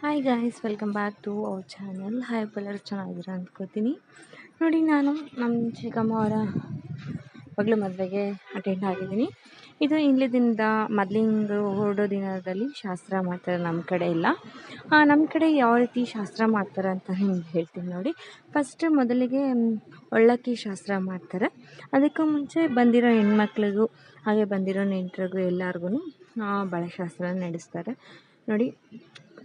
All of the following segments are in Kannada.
Hi guys welcome back to our channel hi ಎಲ್ಲರೂ ಚೆನ್ನಾಗಿದ್ದೀರಾ ಅಂದ್ಕೋತೀನಿ. ನೋಡಿ, ನಾನು ನಮ್ಮ ಚಿಕ್ಕಮ್ಮ ಅವರ ಮಗಳು ಮದುವೆಗೆ ಅಟೆಂಡ್ ಆಗಿದ್ದೀನಿ. ಇದು ದಿನದ, ಮೊದಲಿಂದು ಹೊರಡೋ ದಿನದಲ್ಲಿ ಶಾಸ್ತ್ರ ಮಾಡ್ತಾರೆ ನಮ್ಮ ಕಡೆ ಇಲ್ಲ ನಮ್ಮ ಕಡೆ ಯಾವ ರೀತಿ ಶಾಸ್ತ್ರ ಮಾಡ್ತಾರೆ ಅಂತ ನಿಮ್ಗೆ ಹೇಳ್ತೀನಿ ನೋಡಿ. ಫಸ್ಟ್ ಮೊದಲಿಗೆ ಒಳ್ಳಕ್ಕಿ ಶಾಸ್ತ್ರ ಮಾಡ್ತಾರೆ. ಅದಕ್ಕೂ ಮುಂಚೆ ಬಂದಿರೋ ಹೆಣ್ಮಕ್ಳಿಗೂ, ಹಾಗೆ ಬಂದಿರೋ ನೆಂಟರಿಗೂ ಎಲ್ಲರಿಗೂ ಬಳೆ ಶಾಸ್ತ್ರ ನಡೆಸ್ತಾರೆ. ನೋಡಿ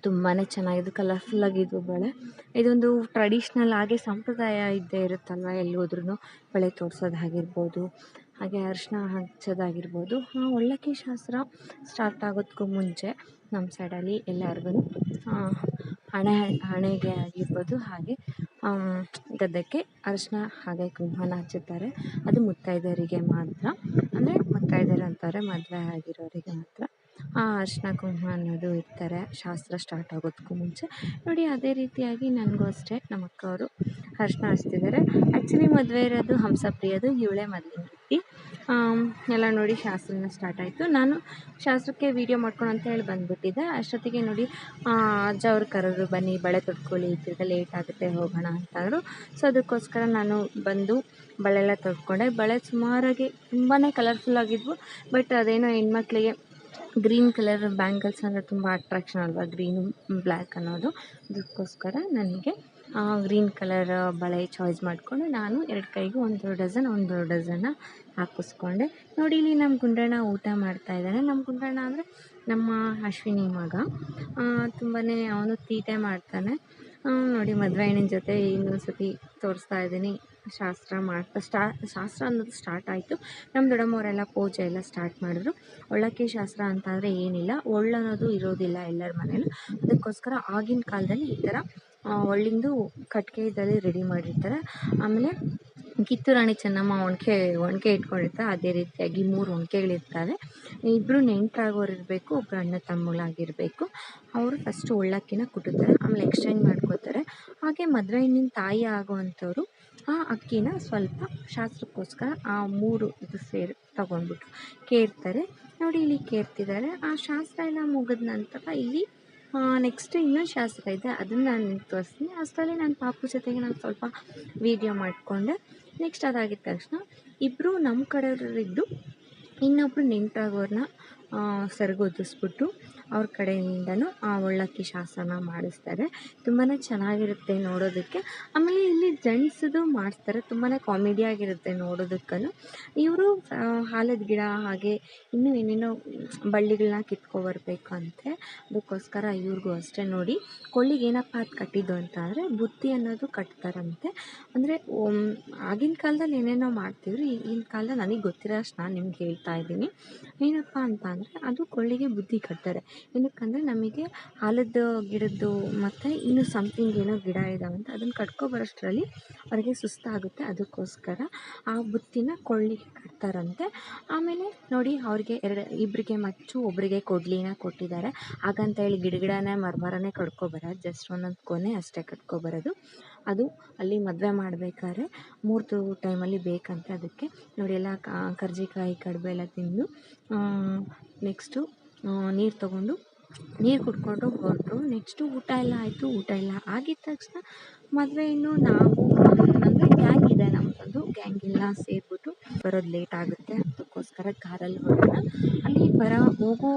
ತುಂಬಾ ಚೆನ್ನಾಗಿದೆ ಕಲರ್ಫುಲ್ಲಾಗಿದ್ವು ಬಳೆ. ಇದೊಂದು ಟ್ರೆಡಿಷ್ನಲ್ ಹಾಗೆ ಸಂಪ್ರದಾಯ ಇದ್ದೇ ಇರುತ್ತಲ್ವ ಎಲ್ಲಿ ಹೋದ್ರೂ ಬಳೆ ತೋರಿಸೋದಾಗಿರ್ಬೋದು ಹಾಗೆ ಅರಿಶಿನ ಹಚ್ಚೋದಾಗಿರ್ಬೋದು ಒಳ್ಳಕ್ಕಿ ಶಾಸ್ತ್ರ ಸ್ಟಾರ್ಟ್ ಆಗೋದಕ್ಕೂ ಮುಂಚೆ ನಮ್ಮ ಸೈಡಲ್ಲಿ ಎಲ್ಲರಿಗೂ ಹಣೆ, ಹಣೆಗೆ ಆಗಿರ್ಬೋದು. ಹಾಗೆ ಗದ್ದಕ್ಕೆ ಅರಿಶಿನ ಹಾಗೆ ಕುಂಕುಮನ ಹಚ್ಚುತ್ತಾರೆ ಅದು ಮುತ್ತೈದೆಯರಿಗೆ ಮಾತ್ರ, ಅಂದರೆ ಮುತ್ತೈದೆಯರು ಅಂತಾರೆ, ಮದುವೆ ಆಗಿರೋರಿಗೆ ಮಾತ್ರ. ಆ ಅರಿಶಿನ ಕುಂಕುಮ ಅನ್ನೋದು ಇಡ್ತಾರೆ ಶಾಸ್ತ್ರ ಸ್ಟಾರ್ಟ್ ಆಗೋದಕ್ಕೂ ಮುಂಚೆ. ನೋಡಿ, ಅದೇ ರೀತಿಯಾಗಿ ನನಗೂ ಅಷ್ಟೇ. ನಮ್ಮ ಅಕ್ಕವರು ಅರ್ಶಿನ ಹಚ್ತಿದ್ದಾರೆ ಆ್ಯಕ್ಚುಲಿ ಮದುವೆ ಇರೋದು ಹಂಸಪ್ರಿಯದು, ಇವಳೇ ಮದುವೆ ರೀತಿ. ಎಲ್ಲ ನೋಡಿ ಶಾಸ್ತ್ರನ ಸ್ಟಾರ್ಟ್ ಆಯಿತು. ನಾನು ಶಾಸ್ತ್ರಕ್ಕೆ ವೀಡಿಯೋ ಮಾಡ್ಕೊಂಡು ಅಂತ ಹೇಳಿ ಬಂದುಬಿಟ್ಟಿದ್ದೆ. ಅಷ್ಟೊತ್ತಿಗೆ ನೋಡಿ ಅಜ್ಜ ಅವ್ರು ಕರೆದ್ರು, ಬನ್ನಿ, ಬಳೆ ತೊಡ್ಕೊಳ್ಳಿ ತಿರ್ಗಾ ಲೇಟ್ ಆಗುತ್ತೆ, ಹೋಗೋಣ ಅಂತಂದರು ಸೊ ಅದಕ್ಕೋಸ್ಕರ ನಾನು ಬಂದು ಬಳೆ ಎಲ್ಲ ತೊಟ್ಕೊಂಡೆ ಬಳೆ ಸುಮಾರಾಗಿ ತುಂಬಾ ಕಲರ್ಫುಲ್ ಆಗಿದ್ವು. ಬಟ್ ಅದೇನೋ ಹೆಣ್ಮಕ್ಳಿಗೆ ಗ್ರೀನ್ ಕಲರ್ ಬ್ಯಾಂಗಲ್ಸ್ ಅಂದರೆ ತುಂಬ ಅಟ್ರಾಕ್ಷನ್ ಅಲ್ವಾ? ಗ್ರೀನು ಬ್ಲ್ಯಾಕ್ ಅನ್ನೋದು. ಅದಕ್ಕೋಸ್ಕರ ನನಗೆ ಗ್ರೀನ್ ಕಲರ್ ಬಳೆ ಚಾಯ್ಸ್ ಮಾಡಿಕೊಂಡು ನಾನು ಎರಡು ಕೈಗೂ ಒಂದು ಡಜನ್ ಒಂದು ಡಜನ್ನ ಹಾಕಿಸ್ಕೊಂಡೆ. ನೋಡಿ, ಇಲ್ಲಿ ನಮ್ಮ ಗುಂಡಣ್ಣ ಊಟ ಮಾಡ್ತಾ ಇದ್ದಾನೆ. ನಮ್ಮ ಗುಂಡಣ್ಣ ಅಂದರೆ ನಮ್ಮ ಅಶ್ವಿನಿ ಮಗ. ತುಂಬಾ ಅವನು ತೀಟೆ ಮಾಡ್ತಾನೆ. ನೋಡಿ ಮದುವೆ ಹೆಣ್ಣಿನ ಜೊತೆ ಇನ್ನೊಂದು ಸತಿ ತೋರಿಸ್ತಾ ಇದ್ದೀನಿ. ಶಾಸ್ತ್ರ ಮಾಡ್ತಾ ಸ್ಟಾ, ಶಾಸ್ತ್ರ ಅನ್ನೋದು ಸ್ಟಾರ್ಟ್ ಆಯಿತು. ನಮ್ಮ ದೊಡ್ಡಮ್ಮವರೆಲ್ಲ ಪೂಜೆ ಎಲ್ಲ ಸ್ಟಾರ್ಟ್ ಮಾಡಿದ್ರು. ಒಳ್ಳಕ್ಕಿ ಶಾಸ್ತ್ರ ಅಂತಂದರೆ ಏನಿಲ್ಲ. ಒಳ್ಳು ಅನ್ನೋದು ಇರೋದಿಲ್ಲ ಎಲ್ಲರ ಮನೇಲೂ. ಅದಕ್ಕೋಸ್ಕರ ಆಗಿನ ಕಾಲದಲ್ಲಿ ಈ ಥರ ಒಳ್ಳಿಂದು ಕಟ್ಟಿಗೆದಲ್ಲಿ ರೆಡಿ ಮಾಡಿರ್ತಾರೆ. ಆಮೇಲೆ ಕಿತ್ತೂರು ರಾಣಿ ಚೆನ್ನಮ್ಮ ಒಣಕೆ ಒಣಕೆ ಇಟ್ಕೊಂಡಿರ್ತಾರೆ. ಅದೇ ರೀತಿಯಾಗಿ ಮೂರು ಒನಕೆಗಳಿರ್ತವೆ ಇಬ್ಬರು ನೆಂಟರಾಗೋರು ಇರಬೇಕು ಒಬ್ಬರು ಅಣ್ಣ ತಮ್ಮಗಳಾಗಿರಬೇಕು. ಅವರು ಫಸ್ಟು ಒಳ್ಳಕ್ಕಿನ ಕುಟ್ಟುತ್ತಾರೆ ಆಮೇಲೆ ಎಕ್ಸ್ಚೇಂಜ್ ಮಾಡ್ಕೋತಾರೆ. ಹಾಗೆ ಮದುವೆ ಹೆಣ್ಣಿನ ತಾಯಿ ಆಗುವಂಥವ್ರು ಆ ಅಕ್ಕಿನ ಸ್ವಲ್ಪ ಶಾಸ್ತ್ರಕ್ಕೋಸ್ಕರ ಆ ಮೂರು ಇದು ಸೇರಿ ತಗೊಂಡ್ಬಿಟ್ಟು ಕೇರ್ತಾರೆ. ನೋಡಿ ಇಲ್ಲಿ ಕೇರ್ತಿದ್ದಾರೆ. ಆ ಶಾಸ್ತ್ರ ಎಲ್ಲ ಮುಗಿದ ನಂತರ ಇಲ್ಲಿ ನೆಕ್ಸ್ಟ್ ಇನ್ನೊಂದು ಶಾಸ್ತ್ರ ಇದೆ. ಅದನ್ನು ನಾನು ನಿಮ್ಗೆ ತೋರಿಸ್ತೀನಿ. ಅಷ್ಟರಲ್ಲಿ ನನ್ನ ಪಾಪು ಜೊತೆಗೆ ನಾನು ಸ್ವಲ್ಪ ವೀಡಿಯೋ ಮಾಡಿಕೊಂಡೆ. ನೆಕ್ಸ್ಟ್ ಅದಾಗಿದ ತಕ್ಷಣ ಇಬ್ಬರು ನಮ್ಮ ಕಡೆಯವರಿದ್ದು ಇನ್ನೊಬ್ಬರು ನೆಂಟಾಗೋರನ್ನ ಸೆರಗೊದಿಸ್ಬಿಟ್ಟು ಅವ್ರ ಕಡೆಯಿಂದನೂ ಆ ಒಳ್ಳಕ್ಕಿ ಶಾಸನ ಮಾಡಿಸ್ತಾರೆ. ತುಂಬಾ ಚೆನ್ನಾಗಿರುತ್ತೆ ನೋಡೋದಕ್ಕೆ. ಆಮೇಲೆ ಇಲ್ಲಿ ಜೆಂಟ್ಸ್ದು ಮಾಡಿಸ್ತಾರೆ. ತುಂಬಾ ಕಾಮಿಡಿಯಾಗಿರುತ್ತೆ ನೋಡೋದಕ್ಕೂ ಇವರು ಆಲದ ಗಿಡ ಹಾಗೆ ಇನ್ನೂ ಏನೇನೋ ಬಳ್ಳಿಗಳನ್ನ ಕಿತ್ಕೊಬರ್ಬೇಕು ಅಂತೆ ಅದಕ್ಕೋಸ್ಕರ ಇವ್ರಿಗೂ ಅಷ್ಟೇ ನೋಡಿ. ಕೊಳ್ಳಿಗೆ ಏನಪ್ಪ ಅದು ಕಟ್ಟಿದ್ದು ಅಂತ ಅಂದರೆ ಬುತ್ತಿ ಅನ್ನೋದು ಕಟ್ತಾರಂತೆ. ಅಂದರೆ ಆಗಿನ ಕಾಲದಲ್ಲಿ ಏನೇನೋ ಮಾಡ್ತಿದ್ರು. ಈಗಿನ ಕಾಲದಲ್ಲಿ ನನಗೆ ಗೊತ್ತಿರೋ ಅಷ್ಟು ನಾನು ನಿಮ್ಗೆ ಹೇಳ್ತಾ ಇದ್ದೀನಿ. ಏನಪ್ಪ ಅಂತ ಅಂದರೆ ಅದು ಕೊಳ್ಳಿಗೆ ಬುದ್ಧಿ ಕಟ್ತಾರೆ. ಏನಕ್ಕಂದರೆ ನಮಗೆ ಆಲದ ಗಿಡದ್ದು ಮತ್ತು ಇನ್ನು ಸಮಥಿಂಗ್ ಏನೋ ಗಿಡ ಇದಾವಂತೆ ಅದನ್ನು ಕಟ್ಕೊಬರೋಷ್ಟರಲ್ಲಿ ಅವರಿಗೆ ಸುಸ್ತಾಗುತ್ತೆ ಅದಕ್ಕೋಸ್ಕರ ಆ ಬುತ್ತಿನ ಕೊಳ್ಳಿಗೆ ಕಟ್ತಾರಂತೆ. ಆಮೇಲೆ ನೋಡಿ ಅವ್ರಿಗೆ ಎರಡು ಇಬ್ಬರಿಗೆ ಮಚ್ಚು ಒಬ್ಬರಿಗೆ ಕೊಡ್ಲಿನ ಕೊಟ್ಟಿದ್ದಾರೆ. ಹಾಗಂತ ಹೇಳಿ ಗಿಡ ಗಿಡನೇ ಮರಮರನೇ ಕಟ್ಕೊಬರೋದು ಜಸ್ಟ್ ಒಂದೊಂದು ಕೊನೆ ಅಷ್ಟೇ ಕಟ್ಕೊಬರೋದು ಅದು ಅಲ್ಲಿ ಮದುವೆ ಮಾಡಬೇಕಾದ್ರೆ ಮೂರ್ತು ಟೈಮಲ್ಲಿ ಬೇಕಂತೆ ಅದಕ್ಕೆ. ನೋಡಿ ಎಲ್ಲ ಕರ್ಜಿಕಾಯಿ ಕಡುಬೆಲ್ಲ ತಿಂದು ನೆಕ್ಸ್ಟು ನೀರು ತಗೊಂಡು, ನೀರು ಕುಡ್ಕೊಂಡು ಹೊರಟರು ನೆಕ್ಸ್ಟು ಊಟ ಎಲ್ಲ ಆಯಿತು, ಊಟ ಎಲ್ಲ ಆಗಿದ ತಕ್ಷಣ ಮದುವೆ ಇನ್ನು ನಾವು, ಅಂದರೆ ಗ್ಯಾಂಗ್ ಇದೆ ನಮ್ಮದೊಂದು ಗ್ಯಾಂಗ್ ಎಲ್ಲ ಸೇರಿಬಿಟ್ಟು ಬರೋದು ಲೇಟ್ ಆಗುತ್ತೆ. ಅದಕ್ಕೋಸ್ಕರ ಕಾರಲ್ಲಿ ಹೋಗೋಣ ಅಲ್ಲಿ ಬರ ಹೋಗೋ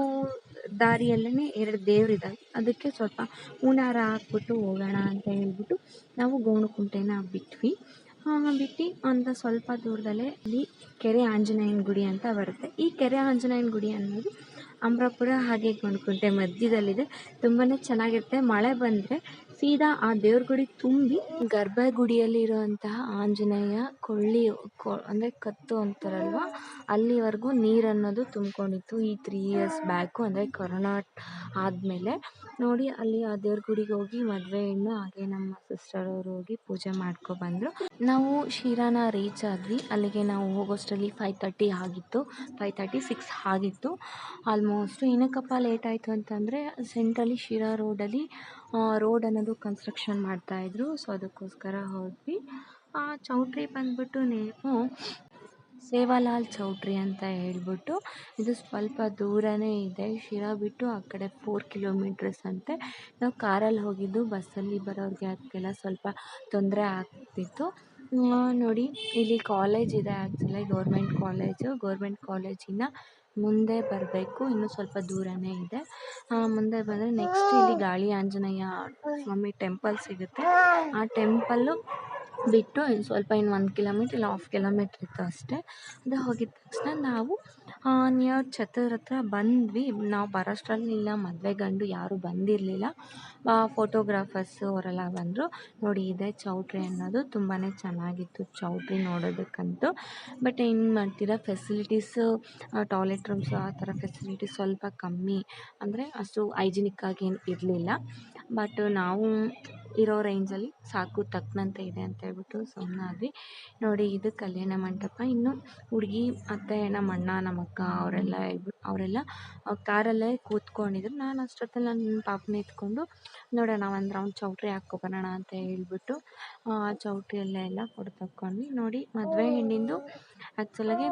ದಾರಿಯಲ್ಲೇ ಎರಡು ದೇವರಿದ್ದಾವೆ ಅದಕ್ಕೆ ಸ್ವಲ್ಪ ಹೂನಾರ ಹಾಕ್ಬಿಟ್ಟು ಹೋಗೋಣ ಅಂತ ಹೇಳ್ಬಿಟ್ಟು ನಾವು ಗೋಣಕುಂಟೆನ ಬಿಟ್ವಿ. ಬಿಟ್ಟು ಒಂದು ಸ್ವಲ್ಪ ದೂರದಲ್ಲೇ ಅಲ್ಲಿ ಕೆರೆ ಆಂಜನೇಯನ ಗುಡಿ ಅಂತ ಬರುತ್ತೆ. ಈ ಕೆರೆ ಆಂಜನೇಯನ ಗುಡಿ ಅನ್ನೋದು ಅಮರಾಪುರ ಹಾಗೆ ಗೋಣಕುಂಟೆ ಮಧ್ಯದಲ್ಲಿದೆ. ತುಂಬಾ ಚೆನ್ನಾಗಿರುತ್ತೆ. ಮಳೆ ಬಂದರೆ ಸೀದಾ ಆ ದೇವ್ರ ಗುಡಿ ತುಂಬಿ ಗರ್ಭಗುಡಿಯಲ್ಲಿ ಇರುವಂತಹ ಆಂಜನೇಯ ಕೊಳ್ಳಿ ಕೊ, ಅಂದರೆ ಕತ್ತು ಅಂತಾರಲ್ವ? ಅಲ್ಲಿವರೆಗೂ ನೀರು ಅನ್ನೋದು ತುಂಬಿಕೊಂಡಿತ್ತು ಈ ತ್ರೀ ಇಯರ್ಸ್ ಬ್ಯಾಕು ಅಂದರೆ ಕೊರೋನಾ ಆದಮೇಲೆ. ನೋಡಿ, ಅಲ್ಲಿ ಆ ದೇವ್ರ ಗುಡಿಗೆ ಹೋಗಿ ಮದುವೆ ಹಾಗೆ ನಮ್ಮ ಸಿಸ್ಟರ್ ಅವರು ಹೋಗಿ ಪೂಜೆ ಮಾಡ್ಕೊಬಂದರು ನಾವು ಶಿರಾನ ರೀಚ್ ಆದ್ವಿ. ಅಲ್ಲಿಗೆ ನಾವು ಹೋಗೋಷ್ಟರಲ್ಲಿ ಫೈವ್ ತರ್ಟಿ ಆಗಿತ್ತು. ಫೈವ್ ತರ್ಟಿ ಸಿಕ್ಸ್ ಆಗಿತ್ತು. ಆಲ್ಮೋಸ್ಟ್ ಏನಕ್ಕಪ್ಪ ಲೇಟ್ ಆಯ್ತು ಅಂತಂದರೆ ಸೆಂಟ್ರಲ್ಲಿ ಶಿರಾ ರೋಡಲ್ಲಿ ರೋಡ್ ಅನ್ನೋದು ಕನ್ಸ್ಟ್ರಕ್ಷನ್ ಮಾಡ್ತಾಯಿದ್ರು ಸೊ ಅದಕ್ಕೋಸ್ಕರ ಹೋದ್ವಿ. ಆ ಚೌಟ್ರಿ ಬಂದ್ಬಿಟ್ಟು ನೀವು ಸೇವಾಲಾಲ್ ಚೌಟ್ರಿ ಅಂತ ಹೇಳ್ಬಿಟ್ಟು ಇದು ಸ್ವಲ್ಪ ದೂರನೇ ಇದೆ. ಶಿರಾ ಬಿಟ್ಟು ಆ ಕಡೆ ಫೋರ್ ಕಿಲೋಮೀಟರ್ಸ್ ಅಂತೆ. ನಾವು ಕಾರಲ್ಲಿ ಹೋಗಿದ್ದು ಬಸ್ಸಲ್ಲಿ ಬರೋರಿಗೆ ಅದಕ್ಕೆಲ್ಲ ಸ್ವಲ್ಪ ತೊಂದರೆ ಆಗ್ತಿತ್ತು. ನೋಡಿ, ಇಲ್ಲಿ ಕಾಲೇಜ್ ಇದೆ ಆ್ಯಕ್ಚುಲಿ ಗೌರ್ಮೆಂಟ್ ಕಾಲೇಜು ಗೌರ್ಮೆಂಟ್ ಕಾಲೇಜಿನ ಮುಂದೆ ಬರಬೇಕು ಇನ್ನೂ ಸ್ವಲ್ಪ ದೂರನೇ ಇದೆ. ಮುಂದೆ ಬಂದರೆ ನೆಕ್ಸ್ಟ್ ಇಲ್ಲಿ ಗಾಳಿ ಆಂಜನೇಯ ಸ್ವಾಮಿ ಟೆಂಪಲ್ ಸಿಗುತ್ತೆ. ಆ ಟೆಂಪಲ್ಲು ಬಿಟ್ಟು ಇನ್ನು ಸ್ವಲ್ಪ ಇನ್ನು ಒಂದು ಕಿಲೋಮೀಟ್ರ್ ಇಲ್ಲ ಹಾಫ್ ಕಿಲೋಮೀಟ್ರ್ ಇತ್ತು ಅಷ್ಟೇ. ಅದು ಹೋಗಿದ ತಕ್ಷಣ ನಾವು ನಿಯರ್ ಛತ್ರ ಹತ್ರ ಬಂದ್ವಿ. ನಾವು ಬರೋಷ್ಟರಲ್ಲಿ ಇಲ್ಲ ಮದುವೆ ಗಂಡು ಯಾರೂ ಬಂದಿರಲಿಲ್ಲ. ಫೋಟೋಗ್ರಾಫರ್ಸು ಅವರೆಲ್ಲ ಬಂದರು. ನೋಡಿ, ಇದೆ ಚೌಟ್ರಿ ಅನ್ನೋದು ತುಂಬಾ ಚೆನ್ನಾಗಿತ್ತು ಚೌಟ್ರಿ ನೋಡೋದಕ್ಕಂತೂ. ಬಟ್ ಏನು ಮಾಡ್ತೀರಾ ಫೆಸಿಲಿಟೀಸು ಟಾಯ್ಲೆಟ್ ರೂಮ್ಸು ಆ ಥರ ಫೆಸಿಲಿಟೀಸ್ ಸ್ವಲ್ಪ ಕಮ್ಮಿ. ಅಂದರೆ ಅಷ್ಟು ಹೈಜಿನಿಕ್ಕಾಗಿ ಏನು ಇರಲಿಲ್ಲ. ಬಟ್ ನಾವು ಇರೋ ರೇಂಜಲ್ಲಿ ಸಾಕು ತಕ್ಕನಂತೆ ಇದೆ ಅಂತ ಹೇಳ್ಬಿಟ್ಟು ಸುಮ್ಮನಾದ್ವಿ ನೋಡಿ, ಇದು ಕಲ್ಯಾಣ ಮಂಟಪ. ಇನ್ನು ಹುಡುಗಿ ಮತ್ತು ನಮ್ಮ ಅಣ್ಣ, ನಮ್ಮ ಅಕ್ಕ ಅವರೆಲ್ಲ ಹೇಳ್ಬಿಟ್ಟು ಅವರೆಲ್ಲ ಕಾರಲ್ಲೇ ಕೂತ್ಕೊಂಡಿದ್ರು. ನಾನು ಅಷ್ಟೊತ್ತಲ್ಲಿ ನನ್ನ ಪಾಪನ ಎತ್ಕೊಂಡು ನೋಡೋಣ ಒಂದು ರೌಂಡ್ ಚೌಟ್ರಿ ಹಾಕ್ಕೊಬರೋಣ ಅಂತ ಹೇಳ್ಬಿಟ್ಟು ಚೌಟ್ರಿಯಲ್ಲೇ ಎಲ್ಲ ಫೋಟೋ ತಕ್ಕೊಂಡ್ವಿ. ನೋಡಿ ಮದುವೆ ಹೆಣ್ಣಿಂದು ಆ್ಯಕ್ಚುಲಾಗಿ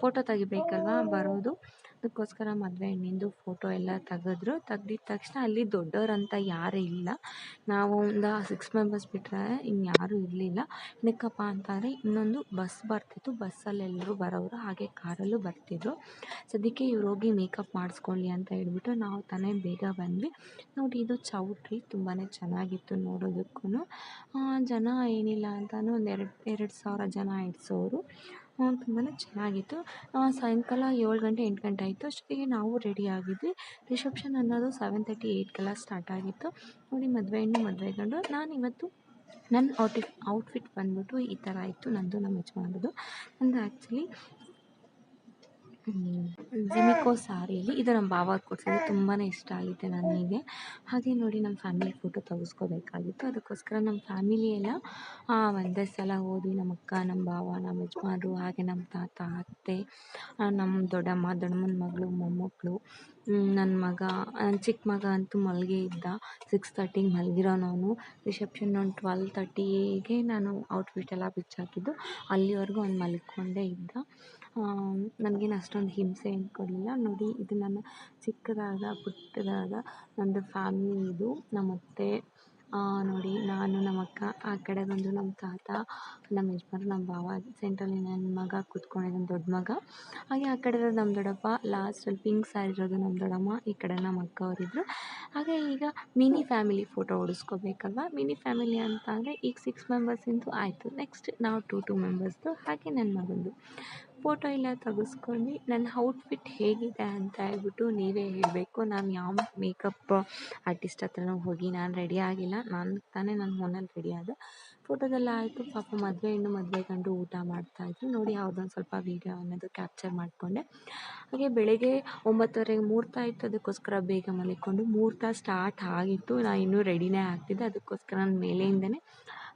ಫೋಟೋ ತೆಗಿಬೇಕಲ್ವ ಬರೋದು. ಅದಕ್ಕೋಸ್ಕರ ಮದುವೆ ಹೆಣ್ಣಿಂದು ಫೋಟೋ ಎಲ್ಲ ತೆಗೆದ್ರು. ತೆಗ್ದಿದ ತಕ್ಷಣ ಅಲ್ಲಿ ದೊಡ್ಡೋರಂತ ಯಾರೂ ಇಲ್ಲ. ನಾವು ಒಂದು ಸಿಕ್ಸ್ ಮೆಂಬರ್ಸ್ ಬಿಟ್ಟರೆ ಇನ್ಯಾರೂ ಇರಲಿಲ್ಲ. ಏನಕ್ಕಪ್ಪ ಅಂತಂದರೆ ಇನ್ನೊಂದು ಬಸ್ ಬರ್ತಿತ್ತು. ಬಸ್ಸಲ್ಲಿ ಎಲ್ಲರೂ ಬರೋರು ಹಾಗೆ ಕಾರಲ್ಲೂ ಬರ್ತಿದ್ರು. ಸದ್ಯಕ್ಕೆ ಇವ್ರು ಹೋಗಿ ಮೇಕಪ್ ಮಾಡಿಸ್ಕೊಳ್ಳಿ ಅಂತ ಹೇಳ್ಬಿಟ್ಟು ನಾವು ತಾನೇ ಬೇಗ ಬಂದ್ವಿ. ನೋಡಿ ಇದು ಚೌಟ್ರಿ. ತುಂಬಾ ಚೆನ್ನಾಗಿತ್ತು ನೋಡೋದಕ್ಕೂ ಜನ ಏನಿಲ್ಲ ಅಂತಲೂ ಒಂದು ಎರಡು ಎರಡು ಸಾವಿರ ಜನ ಇಡ್ಸೋರು ತುಂಬಾ ಚೆನ್ನಾಗಿತ್ತು. ಸಾಯಂಕಾಲ ಏಳು ಗಂಟೆ, ಎಂಟು ಗಂಟೆ ಆಯಿತು. ಅಷ್ಟೊತ್ತಿಗೆ ನಾವು ರೆಡಿ ಆಗಿದ್ವಿ. ರಿಸೆಪ್ಷನ್ ಅನ್ನೋದು ಸೆವೆನ್ ತರ್ಟಿ ಏಯ್ಟ್ಗೆಲ್ಲ ಸ್ಟಾರ್ಟ್ ಆಗಿತ್ತು. ನೋಡಿ, ಮದುವೆ ಹೆಣ್ಣು ಮದುವೆ ಗಂಡು. ನಾನು ಇವತ್ತು ನನ್ನ ಔಟಿಫ್ ಔಟ್ಫಿಟ್ ಬಂದ್ಬಿಟ್ಟು ಈ ಥರ ಇತ್ತು. ನನ್ನದು ನಮ್ಮ ಯಜಮಾನ್ರದ್ದು ನಂದು ಆ್ಯಕ್ಚುಲಿ ಜಿಮಿಕೋ ಸಾರಿಯಲ್ಲಿ ಇದು ನಮ್ಮ ಭಾವ ಕೊಡ್ಸೋದು ತುಂಬಾ ಇಷ್ಟ ಆಗಿದೆ ನನಗೆ. ಹಾಗೆ ನೋಡಿ ನಮ್ಮ ಫ್ಯಾಮಿಲಿ ಫೋಟೋ ತೆಗೆಸ್ಕೋಬೇಕಾಗಿತ್ತು. ಅದಕ್ಕೋಸ್ಕರ ನಮ್ಮ ಫ್ಯಾಮಿಲಿ ಎಲ್ಲ ಒಂದೇ ಸಲ ಹೋದ್ವಿ. ನಮ್ಮ ಅಕ್ಕ ನಮ್ಮ ಭಾವ ನಮ್ಮ ಯಜಮಾನ್ರು, ಹಾಗೆ ನಮ್ಮ ತಾತ, ಅತ್ತೆ ನಮ್ಮ ದೊಡ್ಡಮ್ಮ, ದೊಡ್ಡಮ್ಮನ ಮಗಳು ಮೊಮ್ಮಕ್ಕಳು ನನ್ನ ಮಗ ನನ್ನ ಚಿಕ್ಕ ಮಗ ಅಂತೂ ಮಲಗೇ ಇದ್ದ. ಸಿಕ್ಸ್ ತರ್ಟಿಗೆ ಮಲಗಿರೋನು ಅವನು ರಿಸೆಪ್ಷನ್ ಒಂದು ಟ್ವೆಲ್ ತರ್ಟಿಗೆ ನಾನು ಔಟ್ಫಿಟ್ ಎಲ್ಲ ಬಿಚ್ಚಾಕಿದ್ದು ಅಲ್ಲಿವರೆಗೂ ಅವ್ನು ಮಲ್ಕೊಂಡೇ ಇದ್ದ. ನನಗೇನು ಅಷ್ಟೊಂದು ಹಿಂಸೆ ಏನು ಕೊಡಲಿಲ್ಲ ನೋಡಿ, ಇದು ನನ್ನ ಚಿಕ್ಕದಾದ, ಪುಟ್ಟದಾದ ನಂದು ಫ್ಯಾಮಿಲಿ ಇದು. ನಮ್ಮ ಅತ್ತೆ ನೋಡಿ, ನಾನು, ನಮ್ಮ ಅಕ್ಕ, ಆ ಕಡೆ ಬಂದು ನಮ್ಮ ತಾತ, ನಮ್ಮ ಯಜಮಾನ್ರು, ನಮ್ಮ ಭಾವ ಸೆಂಟ್ರಲ್ಲಿ ನನ್ನ ಮಗ ಕೂತ್ಕೊಂಡಿದ್ದಾನೆ ದೊಡ್ಡ ಮಗ. ಹಾಗೆ ಆ ಕಡೆ ಇರೋದು ನಮ್ಮ ದೊಡ್ಡಪ್ಪ ಲಾಸ್ಟಲ್ಲಿ ಪಿಂಕ್ ಸ್ಯಾರಿ ಇರೋದು ನಮ್ಮ ದೊಡ್ಡಮ್ಮ, ಈ ಕಡೆ ನಮ್ಮ ಅಕ್ಕ ಅವರಿದ್ರು. ಹಾಗೆ ಈಗ ಮಿನಿ ಫ್ಯಾಮಿಲಿ ಫೋಟೋ ಹೊಡಿಸ್ಕೋಬೇಕಲ್ವ ಮಿನಿ ಫ್ಯಾಮಿಲಿ ಅಂತ ಅಂದರೆ ಈಗ ಸಿಕ್ಸ್ ಮೆಂಬರ್ಸಿಂದು ಆಯಿತು. ನೆಕ್ಸ್ಟ್ ನಾವು ಟೂ ಟು ಮೆಂಬರ್ಸ್ದು ಹಾಗೆ ನನ್ನ ಮಗಂದು. ಫೋಟೋ ಎಲ್ಲ ತೆಗೆಸ್ಕೊಂಡು ನನ್ನ ಔಟ್ಫಿಟ್ ಹೇಗಿದೆ ಅಂತ ಹೇಳ್ಬಿಟ್ಟು ನೀವೇ ಹೇಳಬೇಕು. ನಾನು ಯಾವ ಮೇಕಪ್ ಆರ್ಟಿಸ್ಟ್ ಹತ್ರನೂ ಹೋಗಿ ನಾನು ರೆಡಿ ಆಗಿಲ್ಲ. ನಾನು ತಾನೇ ನನ್ನ ಫೋನಲ್ಲಿ ರೆಡಿ ಆದೆ. ಫೋಟೋದೆಲ್ಲ ಆಯಿತು. ಪಾಪ ಮದುವೆ ಹೆಣ್ಣು ಮದುವೆ ಗಂಡು ಊಟ ಮಾಡ್ತಾಯಿದ್ರು ನೋಡಿ ಯಾವುದೊಂದು ಸ್ವಲ್ಪ ವೀಡಿಯೋ ಅನ್ನೋದು ಕ್ಯಾಪ್ಚರ್ ಮಾಡಿಕೊಂಡೆ. ಹಾಗೆ ಬೆಳಗ್ಗೆ ಒಂಬತ್ತುವರೆಗೆ ಮುಹೂರ್ತ ಇತ್ತು ಅದಕ್ಕೋಸ್ಕರ ಬೇಗ ಮಲಿಕೊಂಡು ಮುಹೂರ್ತ ಸ್ಟಾರ್ಟ್ ಆಗಿತ್ತು. ನಾನು ಇನ್ನೂ ರೆಡಿನೇ ಆಗ್ತಿದ್ದೆ. ಅದಕ್ಕೋಸ್ಕರ ನಾನು ಮೇಲೆಯಿಂದನೇ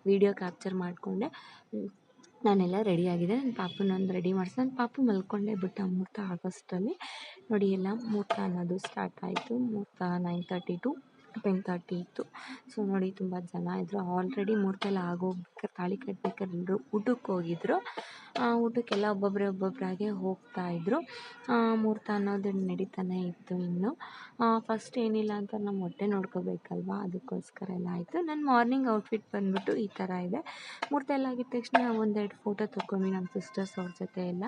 ವೀಡಿಯೋ ಕ್ಯಾಪ್ಚರ್ ಮಾಡಿಕೊಂಡೆ. ನಾನೆಲ್ಲ ಆಗಿದೆ ನನ್ನ ಪಾಪುನೊಂದು ರೆಡಿ ಮಾಡಿಸಿ ನನ್ನ ಪಾಪು ಮಲ್ಕೊಂಡೆ ಬಿಟ್ಟ ಮುಹೂರ್ತ ಆಗಸ್ಟಲ್ಲಿ. ನೋಡಿ ಎಲ್ಲ ಮುಹೂರ್ತ ಅನ್ನೋದು ಸ್ಟಾರ್ಟ್ ಆಯಿತು. ಮುಹೂರ್ತ nine thirty to ten thirty ಇತ್ತು. ಸೊ ನೋಡಿ ತುಂಬ ಜನ ಇದ್ದರು ಆಲ್ರೆಡಿ ಮುಹೂರ್ತ ಎಲ್ಲ ಆಗೋಗ್ಬೇಕಾರೆ ತಾಳಿ ಕಟ್ಬೇಕಾರೆ ಎಲ್ಲರೂ ಊಟಕ್ಕೆ ಹೋಗಿದ್ರು. ಊಟಕ್ಕೆಲ್ಲ ಒಬ್ಬೊಬ್ಬರೇ ಒಬ್ಬೊಬ್ಬರಾಗೆ ಇದ್ದರು ಮುಹೂರ್ತ ಅನ್ನೋದು ನಡೀತಾನೆ ಇತ್ತು ಇನ್ನು. ಫಸ್ಟ್ ಏನಿಲ್ಲ ಅಂತ ನಮ್ಮ ಹೊಟ್ಟೆ ನೋಡ್ಕೋಬೇಕಲ್ವ? ಅದಕ್ಕೋಸ್ಕರ ಎಲ್ಲ ಆಯಿತು. ನನ್ನ ಮಾರ್ನಿಂಗ್ ಔಟ್ಫಿಟ್ ಬಂದ್ಬಿಟ್ಟು ಈ ಥರ ಇದೆ. ಮುಹೂರ್ತ ಎಲ್ಲ ಆಗಿದ ತಕ್ಷಣ ಒಂದೆರಡು ಫೋಟೋ ತೊಗೊಂಡ್ವಿ ನಮ್ಮ ಸಿಸ್ಟರ್ಸ್ ಅವ್ರ ಜೊತೆ ಎಲ್ಲ.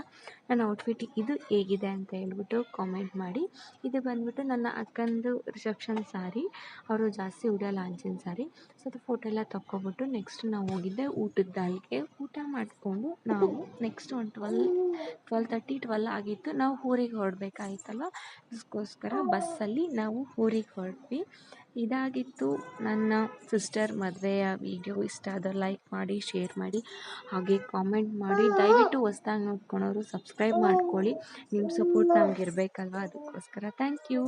ನನ್ನ ಔಟ್ಫಿಟ್ ಇದು ಹೇಗಿದೆ ಅಂತ ಹೇಳ್ಬಿಟ್ಟು ಕಾಮೆಂಟ್ ಮಾಡಿ. ಇದು ಬಂದ್ಬಿಟ್ಟು ನನ್ನ ಅಕ್ಕಂದು ರಿಸೆಪ್ಷನ್ ಸಾರಿ ಅವರು ಜಾಸ್ತಿ ಉಡೋಲ್ಲ ಅಂಚಿನ ಸಾರಿ ಸೊ ಅದು ಫೋಟೋ ಎಲ್ಲ ತಕ್ಕೊಬಿಟ್ಟು ನೆಕ್ಸ್ಟ್ ನಾವು ಹೋಗಿದ್ದೆ ಊಟದ ಅಲ್ಲಿಗೆ ಊಟ ಮಾಡಿಕೊಂಡು ನಾವು ನೆಕ್ಸ್ಟ್ ಒಂದು ಟ್ವೆಲ್ ಟ್ವೆಲ್ ತರ್ಟಿ ಟ್ವೆಲ್ ಆಗಿತ್ತು. ನಾವು ಊರಿಗೆ ಹೊರಡ್ಬೇಕಾಗಿತ್ತಲ್ವ ಅದಕ್ಕೋಸ್ಕರ ಬಸ್ಸಲ್ಲಿ ನಾವು ಊರಿಗೆ ಹೊರಟ್ವಿ. ಇದಾಗಿತ್ತು ನನ್ನ ಸಿಸ್ಟರ್ ಮದುವೆಯ ವೀಡಿಯೋ ಇಷ್ಟ ಆದರೆ ಲೈಕ್ ಮಾಡಿ ಶೇರ್ ಮಾಡಿ, ಹಾಗೆ ಕಾಮೆಂಟ್ ಮಾಡಿ. ದಯವಿಟ್ಟು ಹೊಸ್ದಾಗಿ ನೋಡ್ಕೊಳೋರು ಸಬ್ಸ್ಕ್ರೈಬ್ ಮಾಡ್ಕೊಳ್ಳಿ. ನಿಮ್ಮ ಸಪೋರ್ಟ್ ನಮ್ಗೆ ಇರಬೇಕಲ್ವ? ಅದಕ್ಕೋಸ್ಕರ ಥ್ಯಾಂಕ್ ಯು